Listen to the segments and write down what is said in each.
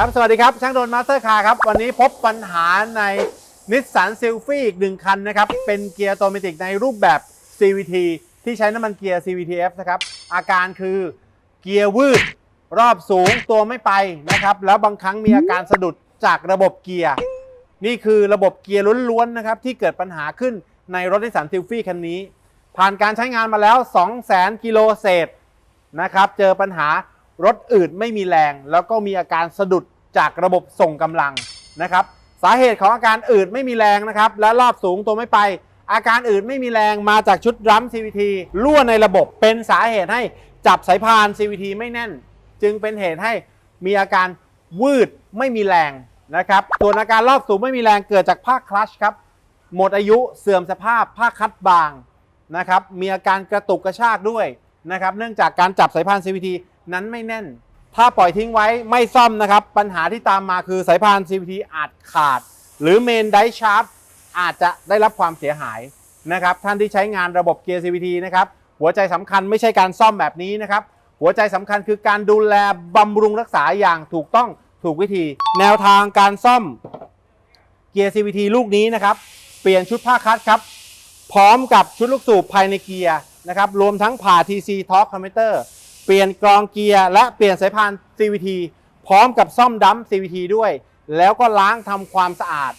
ครับ สวัสดีครับ ช่างโดนมาสเตอร์คาร์ครับ วันนี้พบปัญหาในนิสสันซิลฟี่อีกหนึ่งคันนะครับ เป็นเกียร์ออโตเมติกในรูปแบบ CVT ที่ใช้น้ำมันเกียร์ CVTF นะครับ อาการคือเกียร์วืด รอบสูงตัวไม่ไปนะครับ แล้วบางครั้งมีอาการสะดุดจากระบบเกียร์ นี่คือระบบเกียร์ล้วนๆนะครับ ที่เกิดปัญหาขึ้นในรถนิสสันซิลฟี่คันนี้ ผ่านการใช้งานมาแล้ว 200,000กิโลเศษนะครับ เจอปัญหา รถอืดไม่มีแรง แล้วก็มีอาการสะดุดจากระบบส่งกำลังนะครับ สาเหตุของอาการอืดไม่มีแรงนะครับ และรอบสูงตัวไม่ไป อาการอืดไม่มีแรงมาจากชุดรัม CVT รั่วในระบบเป็นสาเหตุให้จับสายพาน CVT ไม่แน่น จึงเป็นเหตุให้มีอาการวืดไม่มีแรงนะครับส่วนอาการรอบสูงไม่มีแรงเกิดจากภาคคลัชครับหมดอายุเสื่อมสภาพภาคคัดบางนะครับ มีอาการกระตุกกระชากด้วยนะครับ เนื่องจากการจับสายพาน CVT นั้นไม่แน่น ถ้าปล่อยทิ้งไว้ไม่ซ่อมนะครับ ปัญหาที่ตามมาคือสายพาน CVT อาจขาด หรือเมนไดชาร์ปอาจจะได้รับความเสียหายนะครับ ท่านที่ใช้งานระบบเกียร์ CVT นะครับ หัวใจสำคัญไม่ใช่การซ่อมแบบนี้นะครับ หัวใจสำคัญคือการดูแลบำรุงรักษาอย่างถูกต้องถูกวิธี แนวทางการซ่อมเกียร์ CVT ลูกนี้นะครับ เปลี่ยนชุดผ้าคัดครับ พร้อมกับชุดลูกสูบภายในเกียร์นะครับ รวมทั้งผ่า TC Torque Converter เปลี่ยนกรองเกียร์และเปลี่ยนสายพาน CVT พร้อมกับซ่อมดัม CVT ด้วย แล้วก็ล้างทำความสะอาด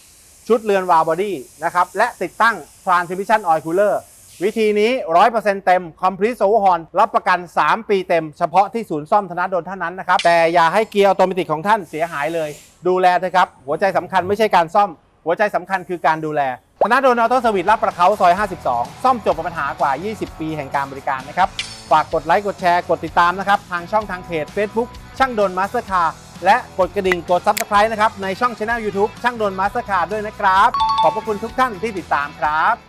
ชุดเรือนวาล์วบอดี้นะครับ และติดตั้ง Transmission Oil Cooler วิธีนี้ 100%เต็ม Complete Overhaul รับประกัน 3 ปีเต็ม เฉพาะที่ศูนย์ซ่อมธนาโดนเท่านั้นนะครับ แต่อย่าให้เกียร์ออโตเมติของท่านเสียหายเลย ดูแลเถอะครับ หัวใจสำคัญไม่ใช่การซ่อม หัวใจสำคัญคือการดูแล ธนาโดนออโต้เซอร์วิสลาดประเขาซอย 52 ซ่อมจบปัญหากว่า 20 ปีแห่งการบริการนะครับ ฝากกดไลค์กดแชร์กดติดตามนะครับทางช่องทางเพจ Facebook ช่างโดนมาสเตอร์คาร์และกดกระดิ่งกด Subscribe นะครับในช่องช anel YouTube ช่างโดนมาสเตอร์คาร์ด้วยนะครับ ขอบพระคุณทุกท่านที่ติดตามครับ